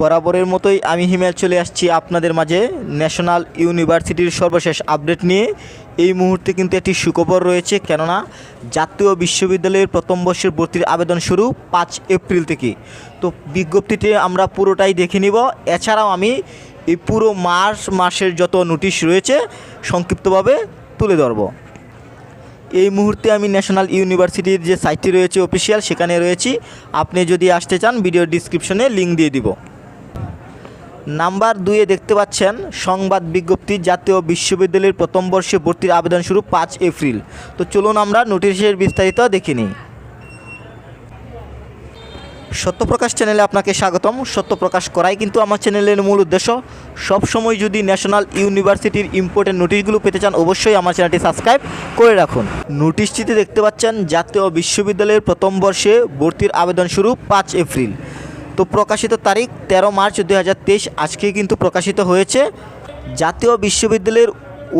বরাবরের মতোই আমি হিমেল চলে আসছি আপনাদের মাঝে ন্যাশনাল ইউনিভার্সিটির সর্বশেষ আপডেট নিয়ে। এই মুহূর্তে কিন্তু একটি সুখবর রয়েছে, কেননা জাতীয় বিশ্ববিদ্যালয়ের প্রথম বর্ষের ভর্তির আবেদন শুরু পাঁচ এপ্রিল থেকে। তো বিজ্ঞপ্তিটি আমরা পুরোটাই দেখে নিব। এছাড়াও আমি এই পুরো মার্চ মাসের যত নোটিশ রয়েছে, সংক্ষিপ্তভাবে তুলে ধরবো। এই মুহূর্তে আমি ন্যাশনাল ইউনিভার্সিটির যে সাইটটি রয়েছে অফিসিয়াল, সেখানে রয়েছি। আপনি যদি আসতে চান ভিডিও ডিসক্রিপশনে লিঙ্ক দিয়ে দিব। নাম্বার দুয়ে দেখতে পাচ্ছেন সংবাদ বিজ্ঞপ্তি, জাতীয় বিশ্ববিদ্যালয়ের প্রথম বর্ষে ভর্তির আবেদন শুরু পাঁচ এপ্রিল। তো চলুন আমরা নোটিশের বিস্তারিত দেখে নিই। সত্যপ্রকাশ চ্যানেলে আপনাকে স্বাগতম। সত্যপ্রকাশ করাই কিন্তু আমার চ্যানেলের মূল উদ্দেশ্য। সবসময় যদি ন্যাশনাল ইউনিভার্সিটির ইম্পর্টেন্ট নোটিশগুলো পেতে চান, অবশ্যই আমার চ্যানেলটি সাবস্ক্রাইব করে রাখুন। নোটিশটিতে দেখতে পাচ্ছেন, জাতীয় বিশ্ববিদ্যালয়ের প্রথম বর্ষে ভর্তির আবেদন শুরু পাঁচ এপ্রিল। তো প্রকাশিত তারিখ তেরো মার্চ দু আজকে কিন্তু প্রকাশিত হয়েছে। জাতীয় বিশ্ববিদ্যালয়ের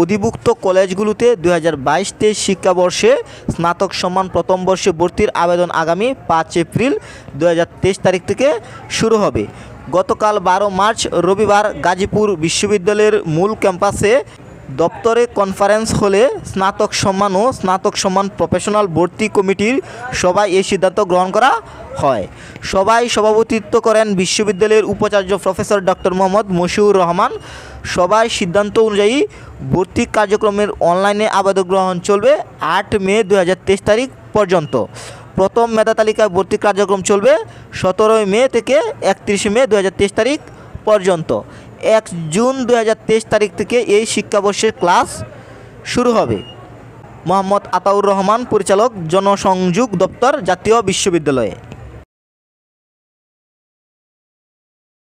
অধিভুক্ত কলেজগুলোতে দু হাজার বাইশ তেইশ শিক্ষাবর্ষে স্নাতক সম্মান প্রথম বর্ষে ভর্তির আবেদন আগামী পাঁচ এপ্রিল দু হাজার তেইশ তারিখ থেকে শুরু হবে। গতকাল বারো মার্চ রবিবার গাজীপুর বিশ্ববিদ্যালয়ের মূল ক্যাম্পাসে দপ্তরে কনফারেন্স হলে স্নাতক সম্মান ও স্নাতক সম্মান প্রফেশনাল ভর্তি কমিটির সবাই এই সিদ্ধান্ত গ্রহণ করা হয়। সবাই সভাপতিত্ব করেন বিশ্ববিদ্যালয়ের উপাচার্য প্রফেসর ডক্টর মোহাম্মদ মশিউর রহমান। সবাই সিদ্ধান্ত অনুযায়ী ভর্তি কার্যক্রমের অনলাইনে আবেদন গ্রহণ চলবে আট মে দু হাজার তেইশ তারিখ পর্যন্ত। প্রথম মেধা তালিকায় ভর্তি কার্যক্রম চলবে সতেরোই মে থেকে একত্রিশে মে দু হাজার তেইশ তারিখ পর্যন্ত। এক জুন দুহাজার তেইশ তারিখ থেকে এই শিক্ষাবর্ষের ক্লাস শুরু হবে। মোহাম্মদ আতাউর রহমান, পরিচালক, জনসংযোগ দপ্তর, জাতীয় বিশ্ববিদ্যালয়ে।